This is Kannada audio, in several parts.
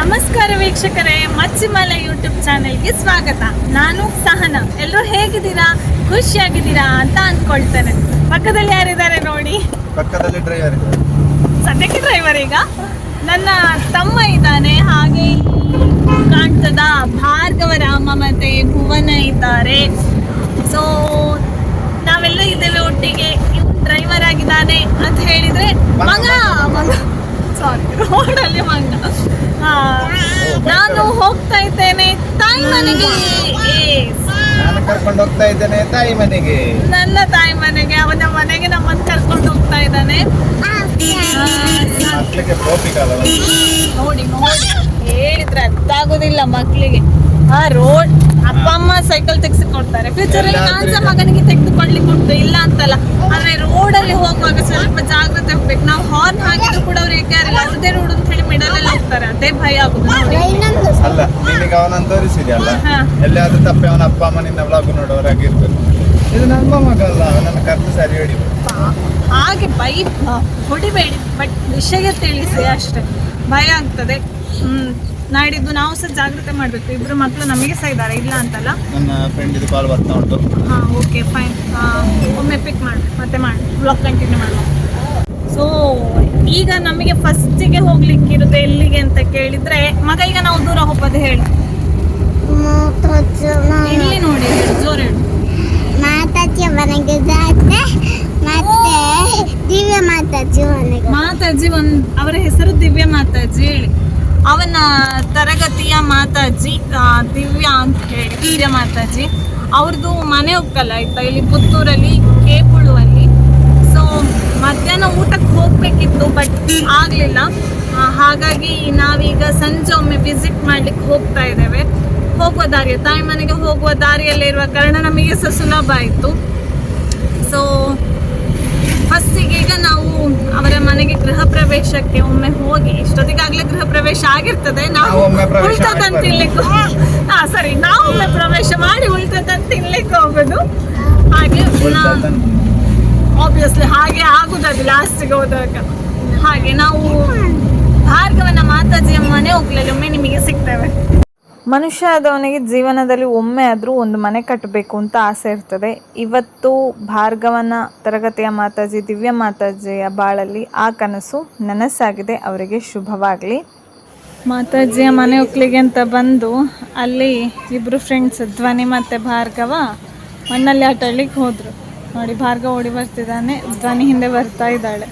ನಮಸ್ಕಾರ ವೀಕ್ಷಕರೇ ಮಚ್ಚಿಮಲೆ ಯೂಟ್ಯೂಬ್ ಚಾನೆಲ್ಗೆ ಸ್ವಾಗತ. ನಾನು ಸಹನ. ಎಲ್ಲರೂ ಹೇಗಿದ್ದೀರಾ? ಖುಷಿಯಾಗಿದ್ದೀರಾ ಅಂತ ಅನ್ಕೊಳ್ತೇನೆ. ಪಕ್ಕದಲ್ಲಿ ಯಾರಿದ್ದಾರೆ ನೋಡಿ? ಪಕ್ಕದಲ್ಲಿ ಡ್ರೈವರ್ ಸದ್ಯಕ್ಕೆ ಡ್ರೈವರ್ ಈಗ? ನನ್ನ ತಮ್ಮ ಇದ್ದಾನೆ ಹಾಗೆ ಕಾಣ್ತದ ಭಾರ್ಗವ ರಾಮ ಮತ್ತೆ ಭುವನ ಇದ್ದಾರೆ. ಸೊ ನಾವೆಲ್ಲ ಇದ್ದೇವೆ ಒಟ್ಟಿಗೆ. ಇವ್ ಡ್ರೈವರ್ ಆಗಿದ್ದಾನೆ ಅಂತ ಹೇಳಿದ್ರೆ ಮಗ ಮಗ. ಸಾರಿ ರೋಡಲ್ಲಿ ಮಗ. ನಾನು ಹೋಗ್ತಾ ಇದ್ದೇನೆ ತಾಯಿ ಮನೆಗೆ. ನಾನು ಕರ್ಕೊಂಡು ಹೋಗ್ತಾ ಇದ್ದೇನೆ ತಾಯಿ ಮನೆಗೆ. ನನ್ನ ತಾಯಿ ಮನೆಗೆ ಅವನ ಮನೆಗೆ ನಮ್ಮನ್ನು ಕರ್ಕೊಂಡು ಹೋಗ್ತಾ ಇದ್ದಾನೆ. ನೋಡಿ ನೋಡಿ. ಹೇಳಿದ್ರೆ ಅರ್ಥ ಆಗೋದಿಲ್ಲ ಮಕ್ಕಳಿಗೆ. ಆ ರೋಡ್ ಅಪ್ಪ ಅಮ್ಮ ಸೈಕಲ್ ತೆಗೆಸಿಕೊಡ್ತಾರೆ. ಫ್ಯೂಚರ್ ಅಲ್ಲಿ ನಾನ್ ಸಹ ಮಗನಿಗೆ ತೆಗೆದುಕೊಳ್ಳಿ ಕೊಡ್ತು ಇಲ್ಲ ಅಂತಲ್ಲ. ಆದ್ರೆ ರೋಡ್ ಅಲ್ಲಿ ಹೋಗುವಾಗ ಸ್ವಲ್ಪ ಜಾಗ್ರತೆ ಹೋಗ್ಬೇಕು. ನಾವು ಹಾರ್ನ್ ಹಾಕಿದ್ರು ಇಲ್ಲ ಅವ್ರದೇ ರೋಡ್ ಅಂತ ಹೇಳಿ ಮಿಡಲ್ ಅಲ್ಲಿ ಹೋಗ್ತಾರೆ? ಅದೇ ಭಯ ಆಗುದು ಅಲ್ಲ ನಿನಗೆ ಅವನನ್ನು ತೋರಿಸಿದೆಯಲ್ಲ ಹಾ. ಎಲ್ಲಿಯಾದ್ರೂ ತಪ್ಪೆ ಅವನ ಅಪ್ಪ ಅಮ್ಮನಿಂದ ವ್ಲಾಗ್ ನೋಡೋರಾಗಿರ್ಬೇಕು ಇದು ನಮ್ಮ ಮಗ ಅಲ್ಲ ಅವನನ್ನು ಕರೆದು ಸರಿ ಹೊಡಿಬೇಕು. ಹಾಗೆ ಬೈ ಹೊಡಿಬೇಡಿ. ಬಟ್ ವಿಷಯ ತಿಳಿಸಿ ಅಷ್ಟೇ. ಭಯ ಆಗ್ತದೆ. ಹ್ಮ್. ನಾಡಿದ್ದು ನಾವು ಸಹ ಜಾಗ್ರತೆ ಮಾಡಬೇಕು. ಇಬ್ರು ಮಕ್ಕಳು ನಮಗೆ ಸಹ ಇದ್ದಾರೆ. ಇಲ್ಲ ಅಂತಲ್ಲ? ನನ್ನ ಫ್ರೆಂಡ್ ಇದು ಕಾಲ್ ಬರ್ತಾ ಉಂಟು. ಹಾ ಓಕೆ ಫೈನ್ ಒಮ್ಮೆ ಪಿಕ್ ಮಾಡಿ ಮತ್ತೆ ಮಾಡಿ ಬ್ಲಾಗ್ ಕಂಟಿನ್ಯೂ ಮಾಡುವ ಸೊ ಈಗ ನಮಗೆ ಫಸ್ಟಿಗೆ ಹೋಗ್ಲಿಕ್ಕೆ ಇರುತ್ತೆ ಎಲ್ಲಿಗೆ ಅಂತ ಕೇಳಿದ್ರೆ ಮಗ ಈಗ ನಾವು ದೂರ ಹೋಗೋದು ಹೇಳಿ. ಇಲ್ಲಿ ನೋಡಿ ಜೋರ ಜೋರ್ ಹೇಳು. ಮಾತಾಜಿ ಮನೆಗೆ ಜಾತೆ ಮತ್ತೆ ದಿವ್ಯ ಮಾತಾಜಿ ಮನೆಗೆ. ಮಾತಾಜಿ ಒಂದ್ ಅವರ ಹೆಸರು ದಿವ್ಯ ಮಾತಾಜಿ ಹೇಳಿ. ಅವನ ತರಗತಿಯ ಮಾತಾಜಿ ದಿವ್ಯ ಅಂತ ಹೇಳಿ ದಿವ್ಯ ಮಾತಾಜಿ ಅವ್ರದ್ದು ಮನೆ ಒಕ್ಕಲ್ಲ ಆಯ್ತಾ ಇಲ್ಲಿ ಪುತ್ತೂರಲ್ಲಿ ಕೇಪುಳುವಲ್ಲಿ. ಮಧ್ಯಾಹ್ನ ಊಟಕ್ಕೆ ಹೋಗ್ಬೇಕಿತ್ತು ಬಟ್ ಆಗಲಿಲ್ಲ. ಹಾಗಾಗಿ ನಾವೀಗ ಸಂಜೆ ಒಮ್ಮೆ ವಿಸಿಟ್ ಮಾಡ್ಲಿಕ್ಕೆ ಹೋಗ್ತಾ ಇದ್ದೇವೆ. ಹೋಗುವ ದಾರಿ ತಾಯಿ ಮನೆಗೆ ಹೋಗುವ ದಾರಿಯಲ್ಲಿರುವ ಕಾರಣ ನಮಗೆ ಸಹ ಸುಲಭ ಆಯಿತು. ಸೊ ಫಸ್ಟಿಗೆ ಈಗ ನಾವು ಅವರ ಮನೆಗೆ ಗೃಹ ಪ್ರವೇಶಕ್ಕೆ ಒಮ್ಮೆ ಹೋಗಿ ಇಷ್ಟೊತ್ತಿಗಾಗಲೇ ಗೃಹ ಪ್ರವೇಶ ಆಗಿರ್ತದೆ. ನಾವು ಉಳಿತದಂತ ತಿನ್ಲಿಕ್ಕೆ ಹಾ ಸರಿ ನಾವು ಒಮ್ಮೆ ಪ್ರವೇಶ ಮಾಡಿ ಉಳಿತದಂತ ತಿನ್ಲಿಕ್ಕೆ ಹೋಗೋದು. ಹಾಗೆ ಆಬ್ವಿಯಸ್ಲಿ ಹಾಗೆ ಆಗುದದು ಲಾಸ್ಟಿಗೆ ಹೋದಾಗ? ಹಾಗೆ ನಾವು ಭಾರ್ಗವನ ಮಾತಾಜಿಯ ಮನೆ ಹೋಗ್ಲಿಲ್ಲ ಒಮ್ಮೆ ನಿಮಗೆ ಸಿಗ್ತೇವೆ. ಮನುಷ್ಯ ಆದವನಿಗೆ ಜೀವನದಲ್ಲಿ ಒಮ್ಮೆ ಆದರೂ ಒಂದು ಮನೆ ಕಟ್ಟಬೇಕು ಅಂತ ಆಸೆ ಇರ್ತದೆ. ಇವತ್ತು ಭಾರ್ಗವನ ತರಗತಿಯ ಮಾತಾಜಿ ದಿವ್ಯ ಮಾತಾಜಿಯ ಬಾಳಲ್ಲಿ ಆ ಕನಸು ನನಸಾಗಿದೆ. ಅವರಿಗೆ ಶುಭವಾಗಲಿ. ಮಾತಾಜಿಯ ಮನೆ ಒಕ್ಲಿಗೆ ಅಂತ ಬಂದು ಅಲ್ಲಿ ಇಬ್ಬರು ಫ್ರೆಂಡ್ಸ್ ಧ್ವನಿ ಮತ್ತು ಭಾರ್ಗವ ಮಣ್ಣಲ್ಲಿ ಆಟಾಡ್ಲಿಕ್ಕೆ ಹೋದರು. ನೋಡಿ ಭಾರ್ಗ ಓಡಿ ಬರ್ತಿದ್ದಾನೆ. ಧ್ವನಿ ಹಿಂದೆ ಬರ್ತಾ ಇದ್ದಾಳೆ.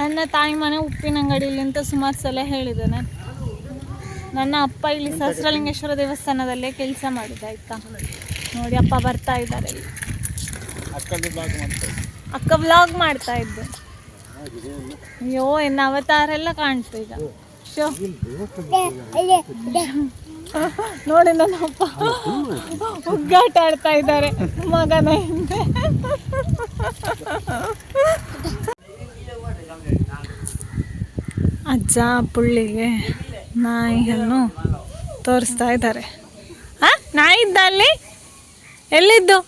ನನ್ನ ತಾಯಿ ಮನೆ ಉಪ್ಪಿನ ಅಂಗಡಿಯಲ್ಲಿ ಅಂತ ಸುಮಾರು ಸಲ ಹೇಳಿದ್ದೇನೆ. ನನ್ನ ಅಪ್ಪ ಇಲ್ಲಿ ಸಹಸ್ರಲಿಂಗೇಶ್ವರ ದೇವಸ್ಥಾನದಲ್ಲೇ ಕೆಲಸ ಮಾಡಿದ ಆಯ್ತಾ? ನೋಡಿ, ಅಪ್ಪ ಬರ್ತಾ ಇದ್ದಾರೆ ಅಕ್ಕ ಬ್ಲಾಗ್ ಮಾಡ್ತಾ ಇದ್ದೆ. ಅಯ್ಯೋ ಎನ್ನ ಅವತಾರ ಎಲ್ಲ ಕಾಣ್ತು ಈಗ. ಶೋ. ನೋಡಿ ನನ್ನ ಅಪ್ಪ. ಉಗ್ಗಾಟ ಆಡ್ತಾ ಇದ್ದಾರೆ. ಮಗನ ಹಿಂದೆ. ಅಜ್ಜ ಪುಳ್ಳಿಗೆ ನಾಯಿಯನ್ನು ತೋರಿಸ್ತಾ ಇದ್ದಾರೆ. ಆ, ನಾಯಿ ಇದ್ದ ಅಲ್ಲಿ? ಎಲ್ಲಿದ್ದು?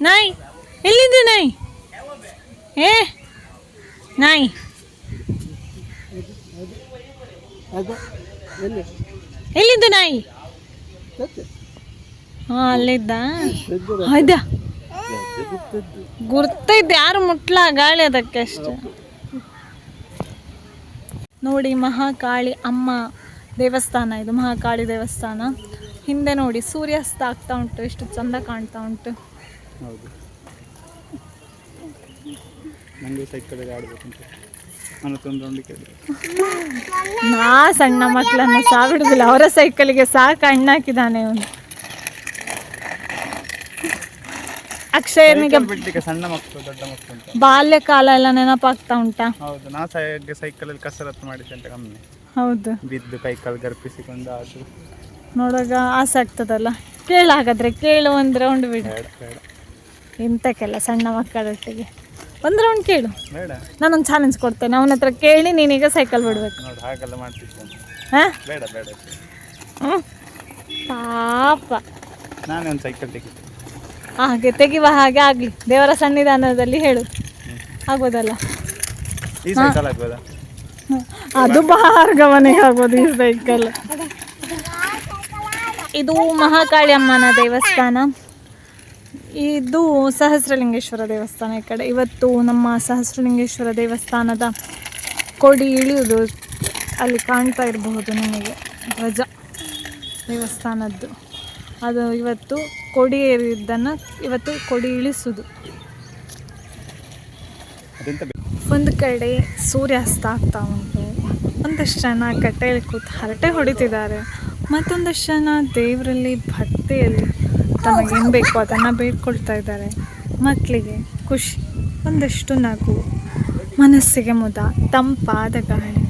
ನಾಯಿ ಎಲ್ಲಿದ್ದು ನಾಯಿ? ಏ, ನಾಯಿ. ಎಲ್ಲಿದ್ದು ನಾಯಿ? ಹಾ, ಅಲ್ಲಿದ್ದ. ಹೌದಾ? ಗುರ್ತೈತೆ, ಯಾರು ಮುಟ್ಲ ಗಾಳಿ ಅದಕ್ಕೆ ಅಷ್ಟೆ. ನೋಡಿ, ಮಹಾಕಾಳಿ ಅಮ್ಮ ದೇವಸ್ಥಾನ, ಇದು ಮಹಾಕಾಳಿ ದೇವಸ್ಥಾನ. ಹಿಂದೆ ನೋಡಿ, ಸೂರ್ಯಾಸ್ತ ಆಗ್ತಾ ಉಂಟು ಎಷ್ಟು ಚಂದ ಕಾಣ್ತಾ ಉಂಟು. ಹೌದು. ನಾ ಸಣ್ಣ ಮಕ್ಕಳನ್ನ ಸಾವಿಡುದಿಲ್ಲ ಅವರ ಸೈಕಲ್ಗೆ ಸಾಕು ಹಾಕಿದಾನೆ ಅವನು ಅಕ್ಷಯನಿಗೆ ಬಿಡ್ಲಿಕ್ಕೆ ಸಣ್ಣ ಮಕ್ಕಳು ದೊಡ್ಡ ಮಕ್ಕಳು ಅಂತ ಬಾಲ್ಯ ಕಾಲ ಎಲ್ಲ ನೆನಪಾಗ್ತಾ ಉಂಟಾ? ಹೌದು ನಾ ಸೈಡ್ ಸೈಕಲಲ್ಲಿ ಕಸರತ್ತು ಮಾಡಿದ್ದೆ ಅಂತ ಕಮ್ಮಿ ಹೌದು. ಬಿದ್ದು ಕೈ ಕಾಲು ಗರ್ಪಿಸಿಕೊಂಡು ಅದು ನೋಡುವಾಗ ಆಸೆ ಆಗ್ತದಲ್ಲ? ಕೇಳ ಹಾಗಾದ್ರೆ ಕೇಳು ಒಂದು ರೌಂಡ್ ಬಿಡು. ಇಂತಕ್ಕೆಲ್ಲ ಸಣ್ಣ ಮಕ್ಕಳೊಟ್ಟಿಗೆ. ಒಂದು ರೌಂಡ್ ಕೇಳು. ನಾನು ನಾನೊಂದು ಚಾಲೆಂಜ್ ಕೊಡ್ತೇನೆ. ಅವನ ಹತ್ರ ಕೇಳಿ ನೀನೀಗ ಸೈಕಲ್ ಬಿಡ್ಬೇಕು. ನೋಡಿ ಹಾಗೆಲ್ಲ ಮಾಡ್ತಿದ್ದೇನೆ ಹಾಂ? ಬೇಡ ಬೇಡ. ಹ್ಞೂ ಪಾಪ. ನಾನೇ ಒಂದು ಸೈಕಲ್ ತೆಗಿತೀನಿ. ಹಾಗೆ ತೆಗಿವ ಹಾಗೆ ಆಗಲಿ. ದೇವರ ಸನ್ನಿಧಾನದಲ್ಲಿ ಹೇಳು. ಆಗ್ಬೋದಲ್ಲ? ಈ ಸೈಕಲ್ ಆಗ್ಬೋದಾ? ಅದು ಭಾರ್ಗವನಿಗೆ ಆಗ್ಬೋದು ಈ ಸೈಕಲ್ ಇದು ಮಹಾಕಾಳಿ ಅಮ್ಮನ ದೇವಸ್ಥಾನ. ಇದು ಸಹಸ್ರಲಿಂಗೇಶ್ವರ ದೇವಸ್ಥಾನ ಈ ಕಡೆ. ಇವತ್ತು ನಮ್ಮ ಸಹಸ್ರಲಿಂಗೇಶ್ವರ ದೇವಸ್ಥಾನದ ಕೊಡಿ ಇಳಿಯುವುದು ಅಲ್ಲಿ ಕಾಣ್ತಾ ಇರಬಹುದು ನಿಮಗೆ. ಧ್ವಜ ದೇವಸ್ಥಾನದ್ದು. ಅದು ಇವತ್ತು ಕೊಡಿ ಏರಿದ್ದನ್ನು ಇವತ್ತು ಕೊಡಿ ಇಳಿಸುವುದು. ಒಂದು ಕಡೆ ಸೂರ್ಯಾಸ್ತ ಆಗ್ತಾ ಉಂಟು. ಒಂದಷ್ಟು ಜನ ಕಟ್ಟೆಯಲ್ಲಿ ಕೂತು ಹರಟೆ ಹೊಡಿತಿದ್ದಾರೆ. ಮತ್ತೊಂದಷ್ಟು ಜನ ದೇವರಲ್ಲಿ ಭಕ್ತಿಯಲ್ಲಿ ತಮಗೇನು ಬೇಕು ಅದನ್ನು ಬೇಡ್ಕೊಳ್ತಾ ಇದ್ದಾರೆ. ಮಕ್ಕಳಿಗೆ ಖುಷಿ. ಒಂದಷ್ಟು ನಗು. ಮನಸ್ಸಿಗೆ ಮುದ. ತಂಪಾದ ಗಾಳಿ.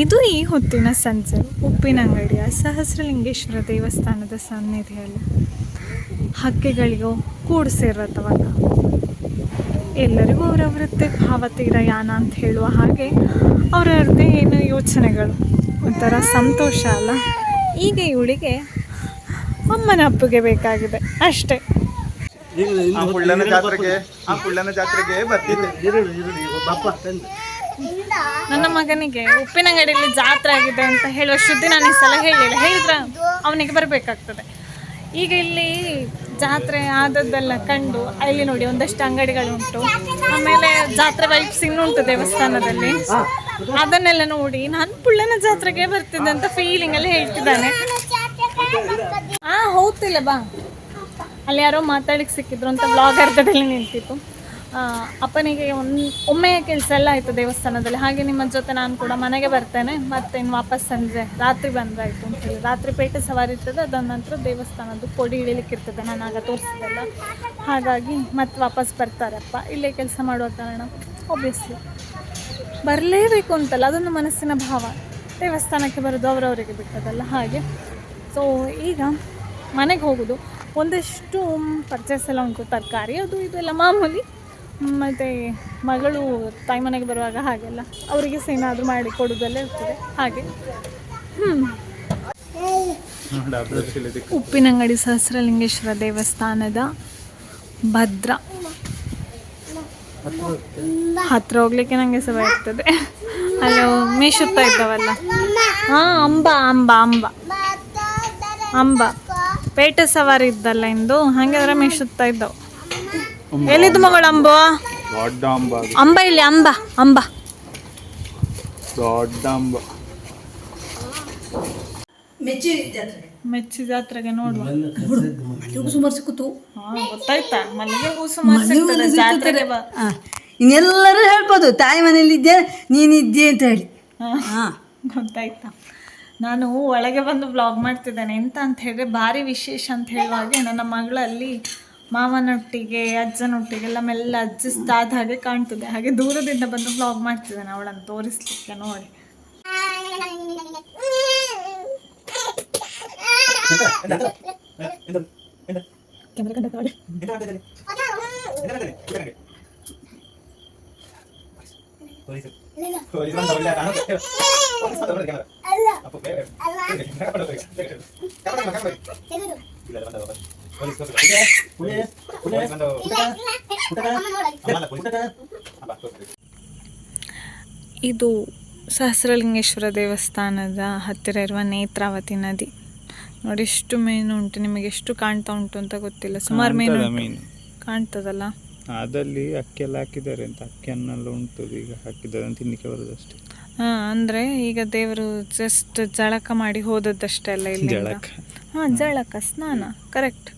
ಇದು ಈ ಹೊತ್ತಿನ ಸಂಜೆ. ಉಪ್ಪಿನಂಗಡಿಯ ಸಹಸ್ರಲಿಂಗೇಶ್ವರ ದೇವಸ್ಥಾನದ ಸನ್ನಿಧಿಯಲ್ಲಿ. ಹಕ್ಕಿಗಳಿಗೂ ಅವರ ಎಲ್ಲರಿಗೂ ಅವರವರದ್ದೇ ಭಾವತೀರಯಾನ ಅಂತ ಹೇಳುವ ಹಾಗೆ ಅವರವ್ರದ್ದೇ ಏನು ಯೋಚನೆಗಳು? ಒಂಥರ ಸಂತೋಷ ಅಲ್ಲ? ಈಗ ಇವಳಿಗೆ ಅಮ್ಮನ ಅಪ್ಪಗೆ ಬೇಕಾಗಿದೆ ಅಷ್ಟೇ. ಆ ಜಾತ್ರೆಗೆ ಆ ಪುಳ್ಳನ ಜಾತ್ರೆಗೆ ಬರ್ತಿದ್ದೆ. ನನ್ನ ಮಗನಿಗೆ ಉಪ್ಪಿನಂಗಡಿಯಲ್ಲಿ ಜಾತ್ರೆ ಆಗಿದೆ ಅಂತ ಹೇಳುವ ಶುದ್ಧಿ ನಾನು ಈ ಸಲ ಹೇಳಿಲ್ಲ. ಹೇಳಿದ್ರ ಅವನಿಗೆ ಬರಬೇಕಾಗ್ತದೆ. ಈಗ ಇಲ್ಲಿ ಜಾತ್ರೆ ಆದದ್ದೆಲ್ಲ ಕಂಡು ಅಲ್ಲಿ ನೋಡಿ ಒಂದಷ್ಟು ಅಂಗಡಿಗಳುಂಟು. ಆಮೇಲೆ ಜಾತ್ರೆ ವೈಬ್ಸ್ ಇನ್ನುಂಟು ದೇವಸ್ಥಾನದಲ್ಲಿ. ಅದನ್ನೆಲ್ಲ ನೋಡಿ ನಾನು ಪುಳ್ಳನ ಜಾತ್ರೆಗೆ ಬರ್ತಿದ್ದೆ ಅಂತ ಫೀಲಿಂಗ್ ಅಲ್ಲಿ ಹೇಳ್ತಿದ್ದಾನೆ. ಹೋಗ್ತಿಲ್ಲ, ಬಾ. ಅಲ್ಲಿ ಯಾರೋ ಮಾತಾಡಕ್ಕೆ ಸಿಕ್ಕಿದ್ರು ಅಂತ ಬ್ಲಾಗ್ ಅರ್ಧದಲ್ಲಿ ನಿಂತಿತ್ತು. ಅಪ್ಪನಿಗೆ ಒಂದು ಒಮ್ಮೆಯ ಕೆಲಸ ಎಲ್ಲ ಆಯಿತು ದೇವಸ್ಥಾನದಲ್ಲಿ. ಹಾಗೆ ನಿಮ್ಮ ಜೊತೆ ನಾನು ಕೂಡ ಮನೆಗೆ ಬರ್ತೇನೆ, ಮತ್ತೆ ಇನ್ನು ವಾಪಸ್ ಸಂಜೆ, ರಾತ್ರಿ ಬಂದಾಯಿತು ಅಂತ ಹೇಳಿ. ರಾತ್ರಿ ಪೇಟೆ ಸವಾರಿ ಇರ್ತದೆ, ಅದಾದ ನಂತರ ದೇವಸ್ಥಾನದ್ದು ಕೊಡಿ ಇಳಿಲಿಕ್ಕೆ ಇರ್ತದೆ. ನಾನು ಆಗ ತೋರಿಸಿದೆಲ್ಲ ಹಾಗಾಗಿ ಮತ್ತೆ ವಾಪಸ್ ಬರ್ತಾರಪ್ಪ. ಇಲ್ಲೇ ಕೆಲಸ ಮಾಡುವ ಕಾರಣ ಒಬ್ವಿಯಸ್ಲಿ ಬರಲೇಬೇಕು ಅಂತಲ್ಲ, ಅದೊಂದು ಮನಸ್ಸಿನ ಭಾವ. ದೇವಸ್ಥಾನಕ್ಕೆ ಬರೋದು ಅವರವರಿಗೆ ಬಿಟ್ಟದಲ್ಲ ಹಾಗೆ. ಸೊ ಈಗ ಮನೆಗೆ ಹೋಗೋದು. ಒಂದಷ್ಟು ಪರ್ಚೇಸ್ ಎಲ್ಲ ಉಂಟು, ತರಕಾರಿ, ಅದು ಇದೆಲ್ಲ ಮಾಮೂಲಿ. ಮತ್ತು ಮಗಳು ತಾಯಿ ಮನೆಗೆ ಬರುವಾಗ ಹಾಗೆಲ್ಲ. ಅವರಿಗೆ ಏನಾದರೂ ಮಾಡಿ ಕೊಡೋದೆಲ್ಲ ಇರ್ತದೆ. ಹಾಗೆ. ಹ್ಞೂ. ಉಪ್ಪಿನಂಗಡಿ ಸಹಸ್ರಲಿಂಗೇಶ್ವರ ದೇವಸ್ಥಾನದ ಭದ್ರ. ಹತ್ರ ಹೋಗ್ಲಿಕ್ಕೆ ನನಗೆ ಸಹ ಇರ್ತದೆ ಅಲ್ಲೋ ಮೀಶುತ್ತಾ ಇದ್ದಾವಲ್ಲ? ಹಾಂ, ಅಂಬ ಅಂಬ ಅಂಬ. ಅಂಬ. ಪೇಟೆ ಸವಾರಿ ಇದ್ದಲ್ಲ ಇಂದು? ಹಾಗಾದ್ರೆ ಮೇಷುತ್ತಾ ಇದ್ದವು ಎಲ್ಲಿದ್ದು ಮಗಳು ಅಂಬ. ದೊಡ್ಡ ಅಂಬ? ಅದು. ಅಂಬ ಇಲ್ಲಿ ಅಂಬ ಅಂಬ. ದೊಡ್ಡ ಅಂಬ ಮೆಚ್ಚಿ ಜಾತ್ರೆ ಮೆಚ್ಚಿ ಜಾತ್ರೆಗೆ ನೋಡುವ ಸುಮಾರು ಸಿಕ್ಕಿತು. ಹಾಂ ಗೊತ್ತಾಯ್ತಾ? ಮಲ್ಲಿಗೆ ಹೂ ಸುಮಾರು ಸಿಗ್ತದೆ ಜಾತ್ರೆಗೆ ಬಾ. ಆ, ಇನ್ನೆಲ್ಲರೂ ಹೇಳ್ಬೋದು ತಾಯಿ ಮನೇಲಿದ್ದೆ ನೀನಿದ್ದೆ ಅಂತ ಹೇಳಿ. ಹಾ. ಗೊತ್ತಾಯ್ತಾ? ನಾನು ಒಳಗೆ ಬಂದು ಬ್ಲಾಗ್ ಮಾಡ್ತಿದ್ದೇನೆ. ಎಂತ ಅಂತ ಹೇಳಿದ್ರೆ ಭಾರಿ ವಿಶೇಷ ಅಂತ ಹೇಳುವಾಗೆ ನನ್ನ ಮಗಳಲ್ಲಿ ಮಾವನೊಟ್ಟಿಗೆ ಅಜ್ಜನೊಟ್ಟಿಗೆಲ್ಲ ಮೆಲ್ಲ ಅಜ್ಜಿಸ್ತಾದ ಹಾಗೆ ಕಾಣ್ತದೆ. ಹಾಗೆ ದೂರದಿಂದ ಬಂದು ಬ್ಲಾಗ್ ಮಾಡ್ತಿದ್ದಾನೆ ಅವಳನ್ನು ತೋರಿಸ್ಲಿಕ್ಕೆ ನೋಡಿ. ಇದು ಸಹಸ್ರಲಿಂಗೇಶ್ವರ ದೇವಸ್ಥಾನದ ಹತ್ತಿರ ಇರುವ ನೇತ್ರಾವತಿ ನದಿ. ನೋಡಿ ಎಷ್ಟು ಮೀನು ಉಂಟು ನಿಮಗೆ ಎಷ್ಟು ಕಾಣ್ತಾ ಉಂಟು ಅಂತ ಗೊತ್ತಿಲ್ಲ. ಸುಮಾರು ಮೀನು ಮೀನು. ಕಾಣ್ತದಲ್ಲ? ಅದಲ್ಲಿ ಅಕ್ಕಿ ಎಲ್ಲ ಹಾಕಿದ್ದಾರೆ ಅಂತ. ಅಕ್ಕಿಯನ್ನೆಲ್ಲ ಉಂಟು ಈಗ ಹಾಕಿದ್ದಾರೆ ಅಂತ ತಿನ್ಲಿಕ್ಕೆ ಬರೋದಷ್ಟೇ ಹಾಂ ಅಂದ್ರೆ ಈಗ ದೇವರು ಜಸ್ಟ್ ಜಳಕ ಮಾಡಿ ಹೋದದ್ದಷ್ಟೇ ಅಲ್ಲ ಇಲ್ಲಿ ಜಳಕ. ಹಾಂ ಜಳಕ ಸ್ನಾನ ಕರೆಕ್ಟ್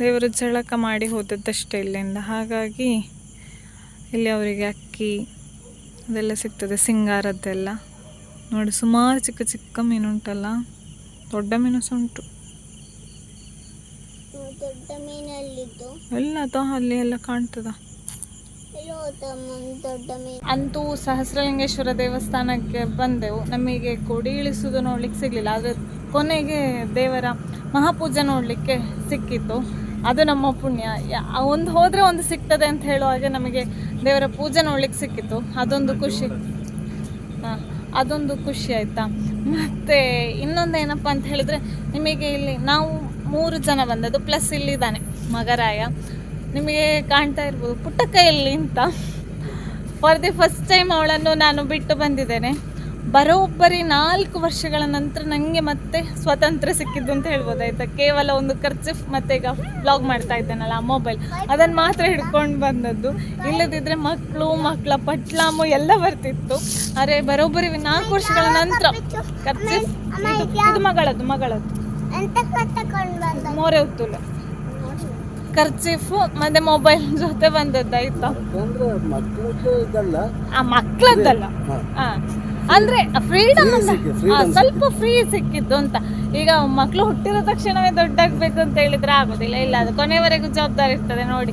ದೇವರು ಜಳಕ ಮಾಡಿ ಹೋದದ್ದಷ್ಟೇ ಇಲ್ಲಿಂದ. ಹಾಗಾಗಿ ಇಲ್ಲಿ ಅವರಿಗೆ ಅಕ್ಕಿ ಅದೆಲ್ಲ ಸಿಗ್ತದೆ ಸಿಂಗಾರದ್ದೆಲ್ಲ. ನೋಡಿ ಸುಮಾರು ಚಿಕ್ಕ ಚಿಕ್ಕ ಮೀನುಂಟಲ್ಲ. ದೊಡ್ಡ ಮೀನು ಸಹ ಉಂಟು. ದೊಡ್ಡ ಮೀನಲ್ಲಿದ್ದು. ಎಲ್ಲ ಅಥವಾ ಅಲ್ಲಿ ಎಲ್ಲ ಕಾಣ್ತದ. ಅಂತೂ ಸಹಸ್ರಲಿಂಗೇಶ್ವರ ದೇವಸ್ಥಾನಕ್ಕೆ ಬಂದೆವು. ನಮಗೆ ಕೊಡಿ ಇಳಿಸುವುದು ನೋಡ್ಲಿಕ್ಕೆ ಸಿಗಲಿಲ್ಲ. ಆದರೆ ಕೊನೆಗೆ ದೇವರ ಮಹಾಪೂಜೆ ನೋಡಲಿಕ್ಕೆ ಸಿಕ್ಕಿತ್ತು. ಅದು ನಮ್ಮ ಪುಣ್ಯ. ಒಂದು ಹೋದರೆ ಒಂದು ಸಿಗ್ತದೆ ಅಂತ ಹೇಳುವಾಗೆ ನಮಗೆ ದೇವರ ಪೂಜೆ ನೋಡ್ಲಿಕ್ಕೆ ಸಿಕ್ಕಿತ್ತು. ಅದೊಂದು ಖುಷಿ. ಹಾಂ ಅದೊಂದು ಖುಷಿ ಆಯಿತಾ. ಮತ್ತು ಇನ್ನೊಂದು ಏನಪ್ಪ ಅಂತ ಹೇಳಿದ್ರೆ ನಿಮಗೆ ಇಲ್ಲಿ ನಾವು ಮೂರು ಜನ ಬಂದದ್ದು ಪ್ಲಸ್ ಇಲ್ಲಿದ್ದಾನೆ ಮಗರಾಯ. ನಿಮಗೆ ಕಾಣ್ತಾ ಇರ್ಬೋದು ಪುಟ್ಟಕ್ಕ ಎಲ್ಲಿ ಅಂತ. ಫಾರ್ ದಿ ಫಸ್ಟ್ ಟೈಮ್ ಅವಳನ್ನು ನಾನು ಬಿಟ್ಟು ಬಂದಿದ್ದೇನೆ. ಬರೋಬ್ಬರಿ ನಾಲ್ಕು ವರ್ಷಗಳ ನಂತರ ನನಗೆ ಮತ್ತೆ ಸ್ವಾತಂತ್ರ್ಯ ಸಿಕ್ಕಿದ್ದು ಅಂತ ಹೇಳ್ಬೋದು ಆಯಿತಾ ಕೇವಲ ಒಂದು ಖರ್ಚು ಮತ್ತೆ ಈಗ ಬ್ಲಾಗ್ ಮಾಡ್ತಾ ಇದ್ದೇನಲ್ಲ, ಆ ಮೊಬೈಲ್ ಅದನ್ನು ಮಾತ್ರ ಹಿಡ್ಕೊಂಡು ಬಂದದ್ದು. ಇಲ್ಲದಿದ್ದರೆ ಮಕ್ಕಳು ಮಕ್ಕಳ ಪಟ್ಲಾಮು ಎಲ್ಲ ಬರ್ತಿತ್ತು. ಆದರೆ ಬರೋಬ್ಬರಿ ನಾಲ್ಕು ವರ್ಷಗಳ ನಂತರ. ಖರ್ಚಿಫ್ ಇದು ಮಗಳದ್ದು ಮಗಳದ್ದು. ಮೋರೆ ಉತ್ತುಲ. ಖರ್ಚಿಫು ಮತ್ತೆ ಮೊಬೈಲ್ ಜೊತೆ ಬಂದದ್ದಾಯ್ತಾ. ಮಕ್ಕಳದ್ದಲ್ಲ ಆ, ಅಂದ್ರೆ ಫ್ರೀಡಮ್ ಸ್ವಲ್ಪ ಫ್ರೀ ಸಿಕ್ಕಿದ್ದು ಅಂತ. ಈಗ ಮಕ್ಕಳು ಹುಟ್ಟಿದ ತಕ್ಷಣವೇ ದೊಡ್ಡಾಗ್ಬೇಕು ಅಂತ ಹೇಳಿದ್ರೆ ಆಗೋದಿಲ್ಲ. ಇಲ್ಲ ಅದು ಕೊನೆವರೆಗೂ ಜವಾಬ್ದಾರಿ ಇರ್ತದೆ ನೋಡಿ.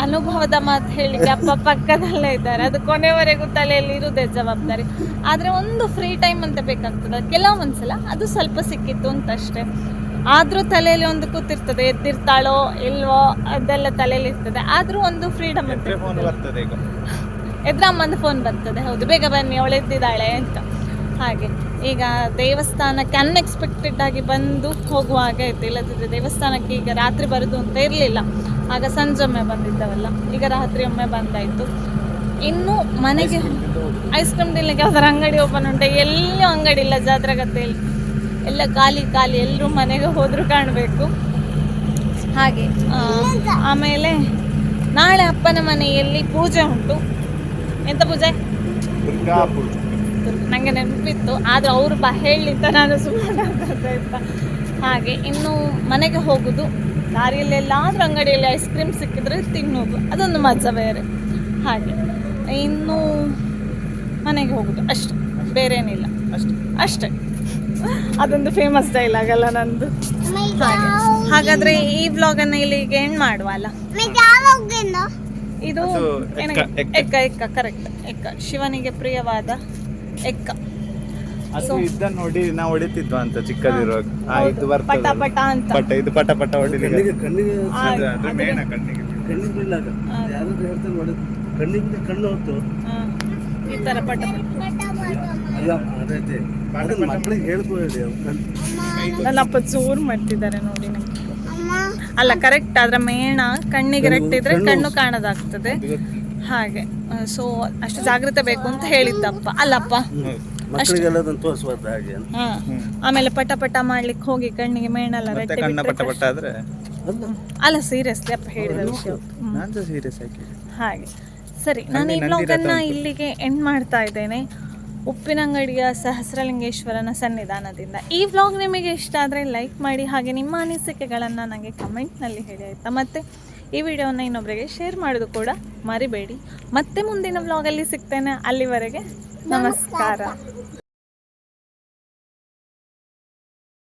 ಅನುಭವದ ಮಾತು ಹೇಳಿಕ್ಕೆ ಅಪ್ಪ ಪಕ್ಕದಲ್ಲೇ ಇದ್ದಾರೆ. ಅದು ಕೊನೆವರೆಗೂ ತಲೆಯಲ್ಲಿ ಇರುವುದೇ ಜವಾಬ್ದಾರಿ. ಆದ್ರೆ ಒಂದು ಫ್ರೀ ಟೈಮ್ ಅಂತ ಬೇಕಾಗ್ತದೆ. ಕೆಲವೊಂದ್ಸಲ ಅದು ಸ್ವಲ್ಪ ಸಿಕ್ಕಿತ್ತು ಅಂತ ಅಷ್ಟೇ. ಆದ್ರೂ ತಲೆಯಲ್ಲಿ ಒಂದು ಕೂತಿರ್ತದೆ ಎದ್ದಿರ್ತಾಳೋ ಇಲ್ವೋ ಅದೆಲ್ಲ ತಲೆಯಲ್ಲಿ ಇರ್ತದೆ. ಆದ್ರೂ ಒಂದು ಫ್ರೀಡಮ್ ಅಂತ ಫೋನ್ ಬರ್ತದೆ ಈಗ? ಎದ್ರ ಅಮ್ಮಂದು ಫೋನ್ ಬರ್ತದೆ. ಹೌದು ಬೇಗ ಬನ್ನಿ ಅವಳು ಎದ್ದಿದ್ದಾಳೆ ಅಂತ. ಹಾಗೆ ಈಗ ದೇವಸ್ಥಾನಕ್ಕೆ ಅನ್ಎಕ್ಸ್ಪೆಕ್ಟೆಡ್ ಆಗಿ ಬಂದು ಹೋಗುವಾಗ ಇತ್ತು ಇಲ್ಲದಿದ್ದರೆ ದೇವಸ್ಥಾನಕ್ಕೆ ಈಗ ರಾತ್ರಿ ಬರೋದು ಅಂತ ಇರಲಿಲ್ಲ. ಆಗ ಸಂಜೊಮ್ಮೆ ಬಂದಿದ್ದವಲ್ಲ. ಈಗ ರಾತ್ರಿ ಒಮ್ಮೆ ಬಂದಾಯಿತು. ಇನ್ನು ಮನೆಗೆ ಐಸ್ ಕ್ರೀಮ್ ತಿನ್ಲಿಕ್ಕೆ ಯಾವ್ದಾರು ಅಂಗಡಿ ಓಪನ್ ಉಂಟು? ಎಲ್ಲೂ ಅಂಗಡಿ ಇಲ್ಲ ಜಾತ್ರೆ ಗದ್ದೆಯಲ್ಲಿ. ಎಲ್ಲ ಖಾಲಿ ಖಾಲಿ. ಎಲ್ಲರೂ ಮನೆಗೆ ಹೋದರೂ ಕಾಣಬೇಕು. ಹಾಗೆ ಆಮೇಲೆ ನಾಳೆ ಅಪ್ಪನ ಮನೆಯಲ್ಲಿ ಪೂಜೆ ಉಂಟು. ಎಂತ ಪೂಜೆ? ನಂಗೆ ನನಗೆ ನೆನಪಿತ್ತು ಆದ್ರೆ ಅವರು ಬಾ ಹೇಳಿದ್ದ ನಾನು ಸುಮ್ಮನೆ ಹಾಗೆ ಇನ್ನು ಮನೆಗೆ ಹೋಗುದು. ದಾರಿಯಲ್ಲಿ ಎಲ್ಲಾದ್ರೂ ಅಂಗಡಿಯಲ್ಲಿ ಐಸ್ ಕ್ರೀಮ್ ಸಿಕ್ಕಿದ್ರೆ ತಿನ್ನೋದು. ಅದೊಂದು ಮಜಾ ಬೇರೆ. ಹಾಗೆ. ಇನ್ನು ಮನೆಗೆ ಹೋಗೋದು. ಅಷ್ಟೆ. ಬೇರೆ ಏನಿಲ್ಲ ಅಷ್ಟೆ. ಅಷ್ಟೇ. ಅದೊಂದು ಫೇಮಸ್ ಡೈಲಾಗ್ ಅಲ್ಲ ನಂದು. ಹಾಗೆ. ಹಾಗಾದ್ರೆ ಈ ವ್ಲಾಗನ್ನು ಇಲ್ಲಿಗೆ ಎಂಡ್ ಮಾಡುವ ಅಲ್ಲ? ಇದು. ಎಕ್ಕ ಎಕ್ಕ. ಕರೆಕ್ಟ್ ಎಕ್ಕ. ಶಿವನಿಗೆ ಪ್ರಿಯವಾದ ಎಕ್ಕ. ಅದು ಇದನ್ನ ನೋಡಿ ನಾವು ಹೊಡಿತಿದ್ವ ಅಂತ ಚಿಕ್ಕದಿರುವಾಗ. ಆ, ಇದು ಪಟ ಪಟ ಅಂತ. ಪಟ ಇದು ಪಟ ಪಟ ಹೊಡಿಲಿಕ್ಕೆ. ಕಣ್ಣಿಗೆ ಕಣ್ಣಿಗೆ ಆ, ಅದು ಅದ್ರ ಮೇಣ ಕಣ್ಣಿಗೆ ಕಣ್ಣಿಗೆ ಬೀಳಾಗ ಯಾರಾದ್ರೂ ಹೇಳ್ತಾರೆ ನೋಡಿ ಕಣ್ಣಿಗೆ ಕಣ್ಣು ಹೊತ್ತು. ಹಾ, ಈ ತರ ಪಟ ಪಟ. ಅಲ್ಲ ಅದೈತೆ ಅದೇ ಅದನ್ನ ಮಕ್ಕಳಿಗೆ ಹೇಳ್ಕೊಳ್ಳಿ ಅವ್ರು ಕಣ್. ನನ್ನ ಅಪ್ಪ ಚೂರು ಮಾಡ್ತಿದ್ದಾರೆ ನೋಡಿ ನಂಗೆ ಅಮ್ಮ. ಅಲ್ಲ ಕರೆಕ್ಟ್ ಅದ್ರ ಮೇಣ ಕಣ್ಣಿಗೆ ರಟ್ಟಿದ್ರೆ ಕಣ್ಣು ಕಾಣದಾಗ್ತದೆ. ಹಾಗೆ ಸೊ ಅಷ್ಟು ಜಾಗ್ರತೆ ಬೇಕು ಅಂತ ಹೇಳಿದ್ದಪ್ಪ. ಅಲ್ಲಪ್ಪ. ಅದನ್ನ ತೋರಿಸ್ಬಾರ್ದು ಹಾಗೆ. ಅಂತ ಹಾ. ಆಮೇಲೆ ಪಟ ಪಟ ಮಾಡ್ಲಿಕ್ಕೆ ಹೋಗಿ ಕಣ್ಣಿಗೆ ಮೇಣಲ್ಲ ಮತ್ತೆ ರಟ್ಟಿ ಕಣ್ಣ ಪಟ ಬಿಟ್ರೆ ಪಟ ಆದ್ರೆ? ಅಲ್ಲ ಸೀರಿಯಸ್ಲಿ ಅಪ್ಪ ಹೇಳಿದ ವಿಷಯ. ಹ್ಮ್. ನಾನ್ ಸೀರಿಯಸ್ ಆಗಿ ಹಾಗೆ. ಸರಿ ನಾನು ಈ ಬ್ಲಾಗನ್ನು ಇಲ್ಲಿಗೆ ಎಂಡ್ ಮಾಡ್ತಾ ಇದ್ದೇನೆ. ಉಪ್ಪಿನಂಗಡಿಯ ಸಹಸ್ರಲಿಂಗೇಶ್ವರನ ಸನ್ನಿಧಾನದಿಂದ. ಈ ವ್ಲಾಗ್ ನಿಮಗೆ ಇಷ್ಟ ಆದರೆ ಲೈಕ್ ಮಾಡಿ ಹಾಗೆ ನಿಮ್ಮ ಅನಿಸಿಕೆಗಳನ್ನು ನನಗೆ ಕಮೆಂಟ್ನಲ್ಲಿ ಹೇಳಿ ಆಯಿತಾ? ಮತ್ತು ಈ ವಿಡಿಯೋನ ಇನ್ನೊಬ್ಬರಿಗೆ ಶೇರ್ ಮಾಡೋದು ಕೂಡ ಮರಿಬೇಡಿ. ಮತ್ತೆ ಮುಂದಿನ ವ್ಲಾಗಲ್ಲಿ ಸಿಗ್ತೇನೆ. ಅಲ್ಲಿವರೆಗೆ ನಮಸ್ಕಾರ.